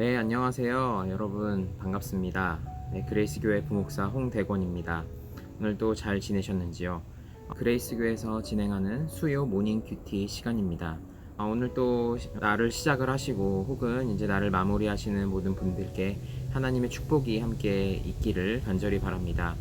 네, 안녕하세요. 여러분, 반갑습니다. 네, 그레이스 교회 부목사 홍대권입니다. 오늘도 잘 지내셨는지요? 그레이스 교회에서 진행하는 수요 모닝 큐티 시간입니다. 아, 오늘 또 나를 시작을 하시고 혹은 이제 나를 마무리하시는 모든 분들께 하나님의 축복이 함께 있기를 간절히 바랍니다.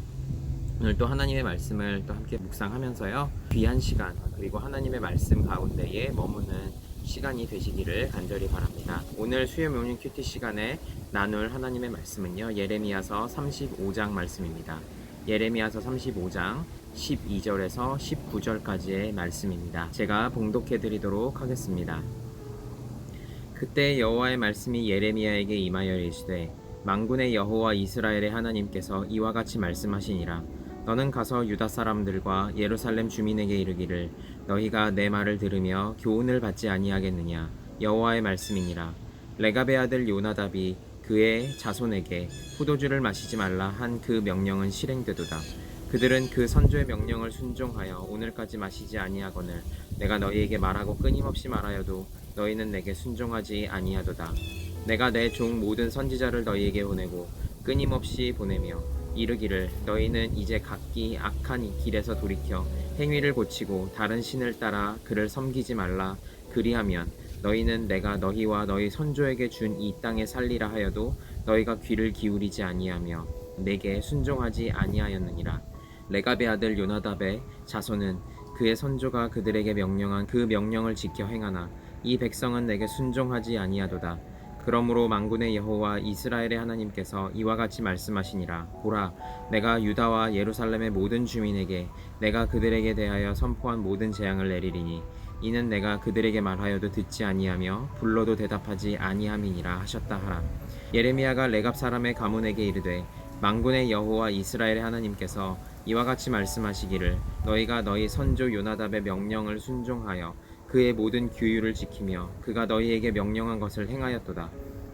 오늘 또 하나님의 말씀을 또 함께 묵상하면서요. 귀한 시간 그리고 하나님의 말씀 가운데에 머무는 시간이 되시기를 간절히 바랍니다. 오늘 수요 모닝 큐티 시간에 나눌 하나님의 말씀은요. 예레미야서 35장 말씀입니다. 예레미야서 35장 12절에서 19절까지의 말씀입니다. 제가 봉독해 드리도록 하겠습니다. 그때 여호와의 말씀이 예레미야에게 임하여 이르시되 만군의 여호와 이스라엘의 하나님께서 이와 같이 말씀하시니라 너는 가서 유다 사람들과 예루살렘 주민에게 이르기를 너희가 내 말을 들으며 교훈을 받지 아니하겠느냐? 여호와의 말씀이니라. 레가베 아들 요나답이 그의 자손에게 포도주를 마시지 말라 한 그 명령은 실행되도다. 그들은 그 선조의 명령을 순종하여 오늘까지 마시지 아니하거늘 내가 너희에게 말하고 끊임없이 말하여도 너희는 내게 순종하지 아니하도다. 내가 내 종 모든 선지자를 너희에게 보내고 끊임없이 보내며 이르기를 너희는 이제 각기 악한 이 길에서 돌이켜 행위를 고치고 다른 신을 따라 그를 섬기지 말라. 그리하면 너희는 내가 너희와 너희 선조에게 준 이 땅에 살리라 하여도 너희가 귀를 기울이지 아니하며 내게 순종하지 아니하였느니라. 레가베 아들 요나답의 자손은 그의 선조가 그들에게 명령한 그 명령을 지켜 행하나 이 백성은 내게 순종하지 아니하도다 그러므로 만군의 여호와 이스라엘의 하나님께서 이와 같이 말씀하시니라. 보라 내가 유다와 예루살렘의 모든 주민에게 내가 그들에게 대하여 선포한 모든 재앙을 내리리니 이는 내가 그들에게 말하여도 듣지 아니하며 불러도 대답하지 아니함이니라 하셨다 하라. 예레미야가 레갑 사람의 가문에게 이르되 만군의 여호와 이스라엘의 하나님께서 이와 같이 말씀하시기를 너희가 너희 선조 요나답의 명령을 순종하여 그의 모든 규율을 지키며 그가 너희에게 명령한 것을 행하였도다.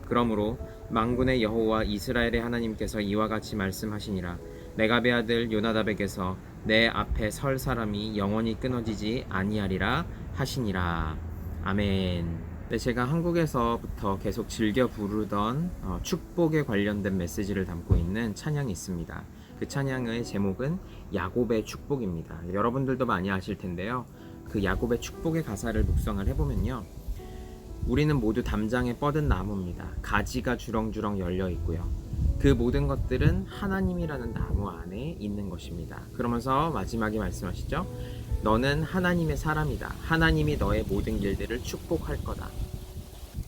그러므로 만군의 여호와 이스라엘의 하나님께서 이와 같이 말씀하시니라. 내가 베 아들 요나답에게서 내 앞에 설 사람이 영원히 끊어지지 아니하리라 하시니라. 아멘. 네, 제가 한국에서부터 계속 즐겨 부르던 어, 축복에 관련된 메시지를 담고 있는 찬양이 있습니다. 그 찬양의 제목은 야곱의 축복입니다. 여러분들도 많이 아실 텐데요. 그 야곱의 축복의 가사를 묵상을 해보면요. 우리는 모두 담장에 뻗은 나무입니다. 가지가 주렁주렁 열려 있고요. 그 모든 것들은 하나님이라는 나무 안에 있는 것입니다. 그러면서 마지막에 말씀하시죠. 너는 하나님의 사람이다. 하나님이 너의 모든 길들을 축복할 거다.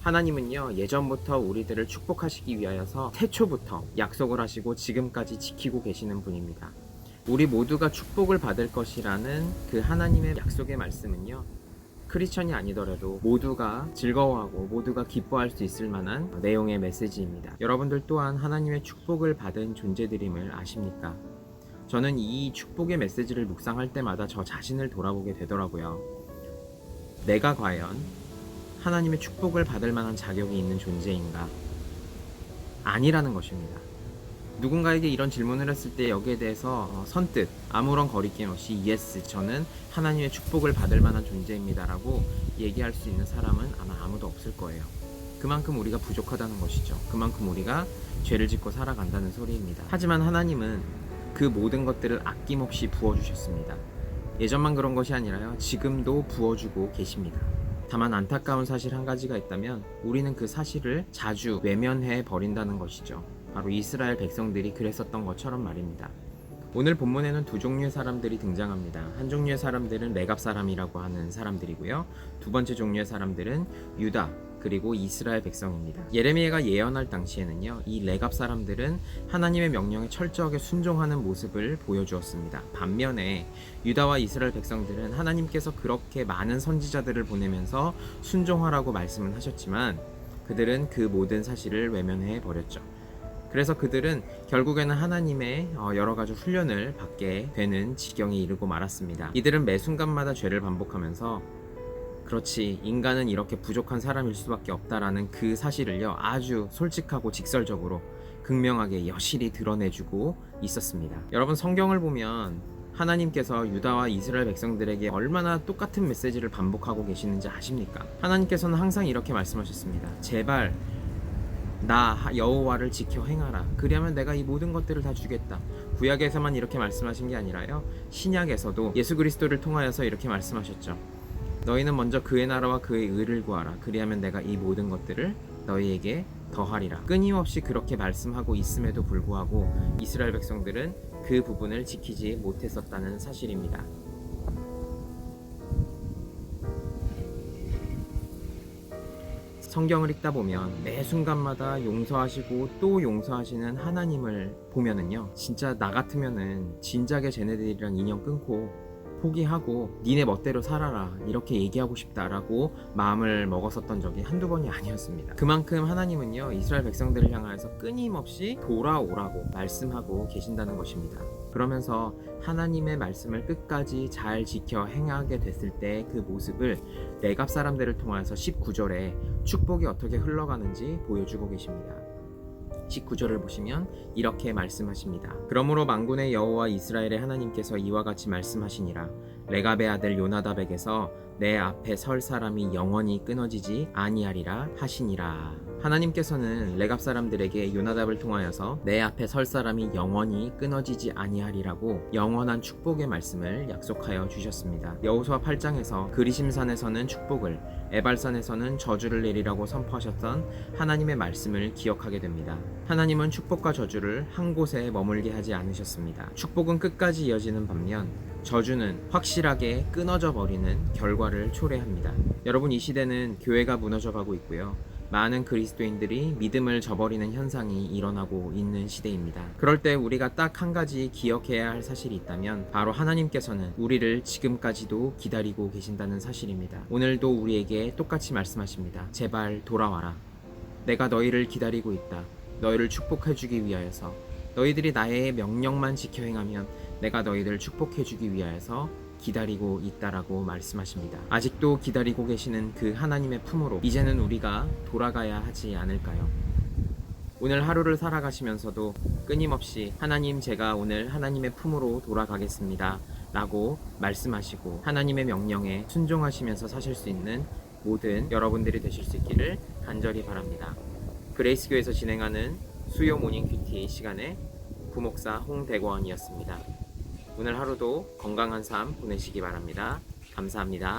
하나님은요, 예전부터 우리들을 축복하시기 위하여서 태초부터 약속을 하시고 지금까지 지키고 계시는 분입니다. 우리 모두가 축복을 받을 것이라는 그 하나님의 약속의 말씀은요. 크리스천이 아니더라도 모두가 즐거워하고 모두가 기뻐할 수 있을 만한 내용의 메시지입니다. 여러분들 또한 하나님의 축복을 받은 존재들임을 아십니까? 저는 이 축복의 메시지를 묵상할 때마다 저 자신을 돌아보게 되더라고요. 내가 과연 하나님의 축복을 받을 만한 자격이 있는 존재인가? 아니라는 것입니다. 누군가에게 이런 질문을 했을 때 여기에 대해서 어, 선뜻 아무런 거리낌 없이 yes 저는 하나님의 축복을 받을 만한 존재입니다라고 얘기할 수 있는 사람은 아마 아무도 없을 거예요. 그만큼 우리가 부족하다는 것이죠. 그만큼 우리가 죄를 짓고 살아간다는 소리입니다. 하지만 하나님은 그 모든 것들을 아낌없이 부어주셨습니다. 예전만 그런 것이 아니라요. 지금도 부어주고 계십니다. 다만 안타까운 사실 한 가지가 있다면 우리는 그 사실을 자주 외면해 버린다는 것이죠. 바로 이스라엘 백성들이 그랬었던 것처럼 말입니다. 오늘 본문에는 두 종류의 사람들이 등장합니다. 한 종류의 사람들은 레갑 사람이라고 하는 사람들이고요. 두 번째 종류의 사람들은 유다 그리고 이스라엘 백성입니다. 예레미야가 예언할 당시에는요. 이 레갑 사람들은 하나님의 명령에 철저하게 순종하는 모습을 보여주었습니다. 반면에 유다와 이스라엘 백성들은 하나님께서 그렇게 많은 선지자들을 보내면서 순종하라고 말씀을 하셨지만 그들은 그 모든 사실을 외면해 버렸죠. 그래서 그들은 결국에는 하나님의 어, 여러 가지 훈련을 받게 되는 지경에 이르고 말았습니다. 이들은 매 순간마다 죄를 반복하면서 그렇지 인간은 이렇게 부족한 사람일 수밖에 없다라는 그 사실을요 아주 솔직하고 직설적으로 극명하게 여실히 드러내주고 있었습니다. 여러분 성경을 보면 하나님께서 유다와 이스라엘 백성들에게 얼마나 똑같은 메시지를 반복하고 계시는지 아십니까? 하나님께서는 항상 이렇게 말씀하셨습니다. 제발 나 하- 여호와를 지켜 행하라. 그리하면 내가 이 모든 것들을 다 주겠다. 구약에서만 이렇게 말씀하신 게 아니라요. 신약에서도 예수 그리스도를 통하여서 이렇게 말씀하셨죠. 너희는 먼저 그의 나라와 그의 의를 구하라. 그리하면 내가 이 모든 것들을 너희에게 더하리라. 끊임없이 그렇게 말씀하고 있음에도 불구하고 이스라엘 백성들은 그 부분을 지키지 못했었다는 사실입니다. 성경을 읽다 보면 매 순간마다 용서하시고 또 용서하시는 하나님을 보면은요 진짜 나 같으면은 진작에 쟤네들이랑 인연 끊고 포기하고 니네 멋대로 살아라 이렇게 얘기하고 싶다라고 마음을 먹었었던 적이 한두 번이 아니었습니다. 그만큼 하나님은요 이스라엘 백성들을 향하여서 끊임없이 돌아오라고 말씀하고 계신다는 것입니다 그러면서 하나님의 말씀을 끝까지 잘 지켜 행하게 됐을 때 그 모습을 내갑 사람들을 통해서 19절에 축복이 어떻게 흘러가는지 보여주고 계십니다. 19절을 보시면 이렇게 말씀하십니다. 그러므로 만군의 여호와 이스라엘의 하나님께서 이와 같이 말씀하시니라. 레갑의 아들 요나답에게서 내 앞에 설 사람이 영원히 끊어지지 아니하리라 하시니라. 하나님께서는 레갑 사람들에게 요나답을 통하여서 내 앞에 설 사람이 영원히 끊어지지 아니하리라고 영원한 축복의 말씀을 약속하여 주셨습니다. 여호수아 8장에서 그리심산에서는 축복을 에발산에서는 저주를 내리라고 선포하셨던 하나님의 말씀을 기억하게 됩니다. 하나님은 축복과 저주를 한 곳에 머물게 하지 않으셨습니다. 축복은 끝까지 이어지는 반면 저주는 확실하게 끊어져 버리는 결과를 초래합니다. 여러분 이 시대는 교회가 무너져 가고 있고요. 많은 그리스도인들이 믿음을 저버리는 현상이 일어나고 있는 시대입니다. 그럴 때 우리가 딱 한 가지 기억해야 할 사실이 있다면 바로 하나님께서는 우리를 지금까지도 기다리고 계신다는 사실입니다. 오늘도 우리에게 똑같이 말씀하십니다. 제발 돌아와라. 내가 너희를 기다리고 있다. 너희를 축복해주기 위하여서 너희들이 나의 명령만 지켜 행하면 내가 너희를 축복해 주기 위하여서 기다리고 있다라고 말씀하십니다. 아직도 기다리고 계시는 그 하나님의 품으로 이제는 우리가 돌아가야 하지 않을까요? 오늘 하루를 살아가시면서도 끊임없이 하나님 제가 오늘 하나님의 품으로 돌아가겠습니다. 라고 말씀하시고 하나님의 명령에 순종하시면서 사실 수 있는 모든 여러분들이 되실 수 있기를 간절히 바랍니다. 그레이스 교에서 진행하는 수요 모닝 큐티 시간에 부목사 홍대권이었습니다. 오늘 하루도 건강한 삶 보내시기 바랍니다. 감사합니다.